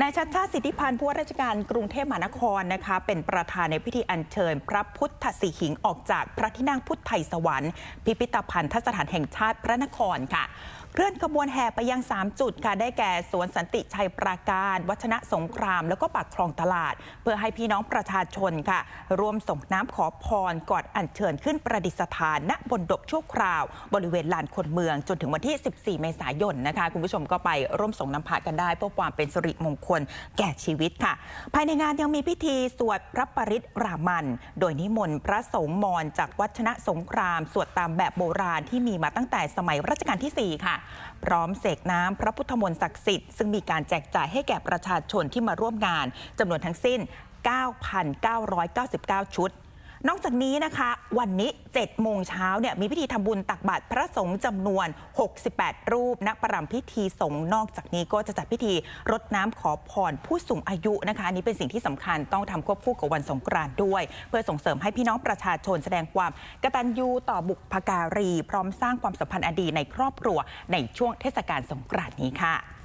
นายชัดชาติสิทธิพันธ์ผู้ว่าราชการกรุงเทพมหานครนะคะ เป็นประธานในพิธีอัญเชิญ พระพุทธสีหิงออกจากพระที่นั่งพุทธไทยสวรรค์ พิพิธภัณฑสถานแห่งชาติพระนครค่ะเคลื่อนขบวนแห่ไปยัง 3 จุดค่ะ ได้แก่สวนสันติชัยปราการ วัชนะสงคราม แล้วก็ปากคลองตลาด เพื่อให้พี่น้องประชาชนค่ะร่วมส่งน้ำขอพรก่อนอัญเชิญขึ้นประดิษฐานณบนดบชั่วคราว บริเวณลานคนเมือง จนถึงวันที่ 14 เมษายนนะคะ คุณผู้ชมก็ไปร่วมส่งน้ำพระกันได้เพื่อความเป็นสิริมงคลแก่ชีวิตค่ะ ภายในงานยังมีพิธีสวดพระปริตรามัน โดยนิมนต์พระสงฆ์มอญจากวัชนะสงคราม สวดตามแบบโบราณที่มีมาตั้งแต่สมัยรัชกาลที่ 4 ค่ะ พร้อมเสกน้ำพระพุทธมนต์ศักดิ์สิทธิ์ซึ่งมีการแจกจ่ายให้แก่ประชาชนที่มาร่วมงานจำนวนทั้งสิ้น 9,999 ชุด นอกจากนี้นะคะ วันนี้ 7 โมงเช้าเนี่ยมีพิธีทำบุญตักบาตรพระสงฆ์จำนวน 68 รูปณประรำพิธีสงฆ์นอกจากนี้ก็จะจัดพิธีรดน้ำขอพรผู้สูงอายุนะคะอันนี้เป็นสิ่งที่สำคัญต้องทำควบคู่กับวันสงกรานต์ด้วย เพื่อส่งเสริมให้พี่น้องประชาชนแสดงความกตัญญูต่อบุพการี พร้อมสร้างความสัมพันธ์อดีในครอบครัวในช่วงเทศกาลสงกรานต์นี้ค่ะ